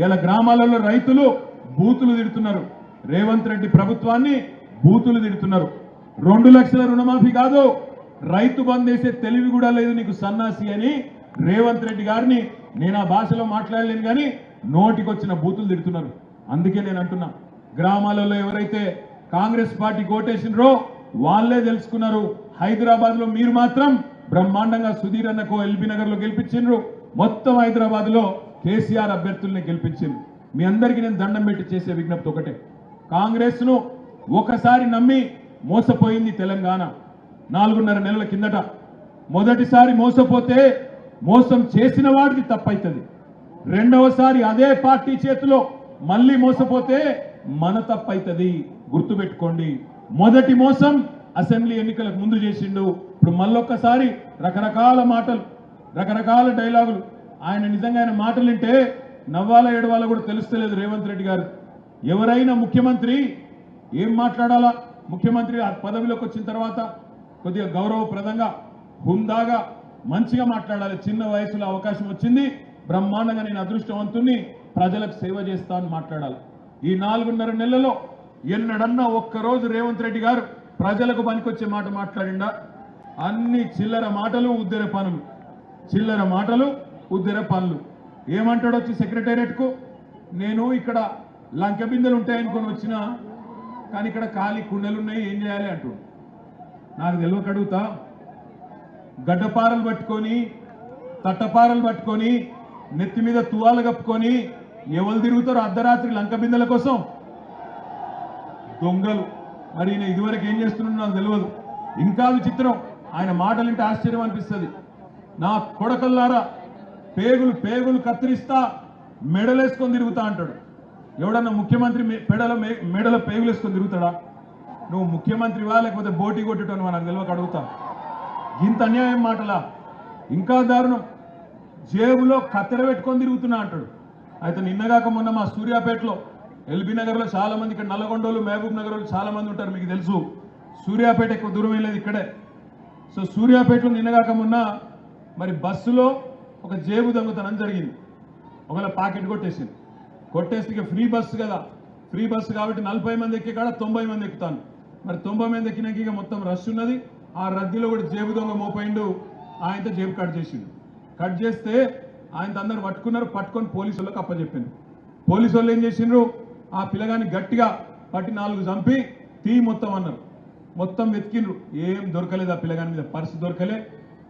ఇలా గ్రామాలలో రైతులు బూతులు తిడుతున్నారు. రేవంత్ రెడ్డి ప్రభుత్వాన్ని బూతులు తిడుతున్నారు. రెండు లక్షల రుణమాఫీ కాదు రైతు బంద్ వేసే తెలివి కూడా లేదు నీకు సన్నాసి అని రేవంత్ రెడ్డి గారిని నేను ఆ భాషలో మాట్లాడలేను కానీ నోటికొచ్చిన బూతులు తిడుతున్నారు. అందుకే నేను అంటున్నా గ్రామాలలో ఎవరైతే కాంగ్రెస్ పార్టీ కోటేసినరో వాళ్ళే తెలుసుకున్నారు. హైదరాబాద్లో మీరు మాత్రం బ్రహ్మాండంగా సుధీర్ అన్నకో ఎల్బీ నగర్లో గెలిపించిండ్రు. మొత్తం హైదరాబాద్లో కేసీఆర్ అభ్యర్థుల్ని గెలిపించింది. మీ అందరికీ నేను దండం పెట్టి చేసే విజ్ఞప్తి ఒకటే. కాంగ్రెస్ను ఒకసారి నమ్మి మోసపోయింది తెలంగాణ. నాలుగున్నర నెలల కిందట మొదటిసారి మోసపోతే మోసం చేసిన వాడికి తప్పైతుంది. రెండవసారి అదే పార్టీ చేతిలో మళ్ళీ మోసపోతే మన తప్పైతుంది. గుర్తుపెట్టుకోండి. మొదటి మోసం అసెంబ్లీ ఎన్నికలకు ముందు చేసిండు. ఇప్పుడు మళ్ళొక్కసారి రకరకాల మాటలు రకరకాల డైలాగులు. ఆయన నిజంగా ఆయన మాటలు వింటే నవ్వాల ఏడవాల కూడా తెలుస్తలేదు రేవంత్ రెడ్డి గారు. ఎవరైనా ముఖ్యమంత్రి ఏం మాట్లాడాలా? ముఖ్యమంత్రి ఆ పదవిలోకి వచ్చిన తర్వాత కొద్దిగా గౌరవప్రదంగా హుందాగా మంచిగా మాట్లాడాలి. చిన్న వయసులో అవకాశం వచ్చింది. బ్రహ్మాండంగా నేను అదృష్టవంతుణ్ణి ప్రజలకు సేవ చేస్తా అని మాట్లాడాలి. ఈ నాలుగున్నర నెలలో ఎన్నడన్నా ఒక్కరోజు రేవంత్ రెడ్డి గారు ప్రజలకు పనికొచ్చే మాట మాట్లాడిండా? అన్ని చిల్లర మాటలు ఉద్దర పనులు చిల్లర మాటలు ఉద్దర పనులు. ఏమంటాడు వచ్చి సెక్రటేరియట్కు? నేను ఇక్కడ లంక బిందెలు ఉంటాయనుకొని వచ్చిన కానీ ఇక్కడ ఖాళీ కుండలు ఉన్నాయి ఏం చేయాలి అంటూ నాకు తెలియక అడుగుతా. గడ్డపారలు పట్టుకొని తట్టపారలు పట్టుకొని నెత్తి మీద తువాలు కప్పుకొని ఎవరు తిరుగుతారో అర్ధరాత్రి లంక బిందెల కోసం? దొంగలు. మరి ఈయన ఇదివరకు ఏం చేస్తున్నాను నాకు తెలియదు ఇంకా విచిత్రం ఆయన మాటలు ఆశ్చర్యం అనిపిస్తుంది. నా కొడకల్లారా పేగులు పేగులు కత్తిరిస్తా మెడలేసుకొని తిరుగుతా అంటాడు. ఎవడన్నా ముఖ్యమంత్రి మెడల మెడల పేగులేసుకొని తిరుగుతాడా? నువ్వు ముఖ్యమంత్రివా లేకపోతే బోటీ కొట్టేటోనువా? మనకు తెలియక అడుగుతా. ఇంత అన్యాయం మాటలా? ఇంకా దారుణం. జేబులో కత్తెర పెట్టుకొని తిరుగుతున్నా అంటాడు. అయితే నిన్నగాక మొన్న మా సూర్యాపేటలో ఎల్బీ నగర్లో చాలామంది ఇక్కడ నల్లగొండోలు మహబూబ్ నగర్ చాలామంది ఉంటారు మీకు తెలుసు. సూర్యాపేట ఎక్కువ దూరం వెళ్ళేది ఇక్కడే. సో సూర్యాపేటలో నిన్నగాక మొన్న మరి బస్సులో ఒక జేబు దొంగతనం జరిగింది. ఒకవేళ పాకెట్ కొట్టేసింది. కొట్టేస్తే ఇక ఫ్రీ బస్సు కదా. ఫ్రీ బస్సు కాబట్టి నలభై మంది ఎక్కే కాడ తొంభై మంది ఎక్కుతాను. మరి తొంభై మంది ఎక్కినాక ఇక మొత్తం రష్ ఉన్నది. ఆ రద్దీలో కూడా జేబు దొంగ మోపైండు. ఆయనతో జేబు కట్ చేసిండు. కట్ చేస్తే ఆయన అందరు పట్టుకున్నారు. పట్టుకొని పోలీసు వాళ్ళకి అప్పచెప్పింది పోలీసు వాళ్ళు ఏం చేసిండ్రు? ఆ పిల్లగాని గట్టిగా పట్టి నాలుగు చంపి తీ మొత్తం అన్నారు. మొత్తం వెతికిండ్రు. ఏం దొరకలేదు ఆ పిల్లగాని మీద. పర్సు దొరకలే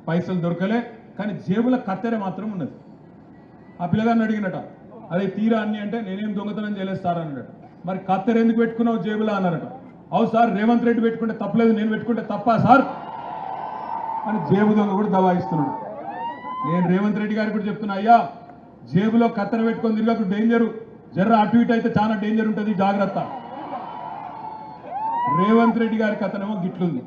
పైసలు దొరకలే. కానీ జేబుల కత్తెర మాత్రం ఉన్నది. ఆ పిల్లగాన్ని అడిగినట అదే తీరా అన్ని అంటే నేనేం దొంగతనం చేయలేదు సార్ మరి కత్తెర ఎందుకు పెట్టుకున్నావు జేబులా అన్నారట. అవు సార్ రేవంత్ రెడ్డి పెట్టుకుంటే తప్పలేదు నేను పెట్టుకుంటే తప్ప సార్? అని జేబు దొంగ కూడా దబాయిస్తున్నాడు. నేను రేవంత్ రెడ్డి గారికి కూడా చెప్తున్నా అయ్యా జేబులో కత్తెర పెట్టుకొని తిరగకు డేంజరు. జర్ర అటు ఇటు అయితే చాలా డేంజర్ ఉంటుంది జాగ్రత్త. రేవంత్ రెడ్డి గారి కథనేమో గిట్లుంది.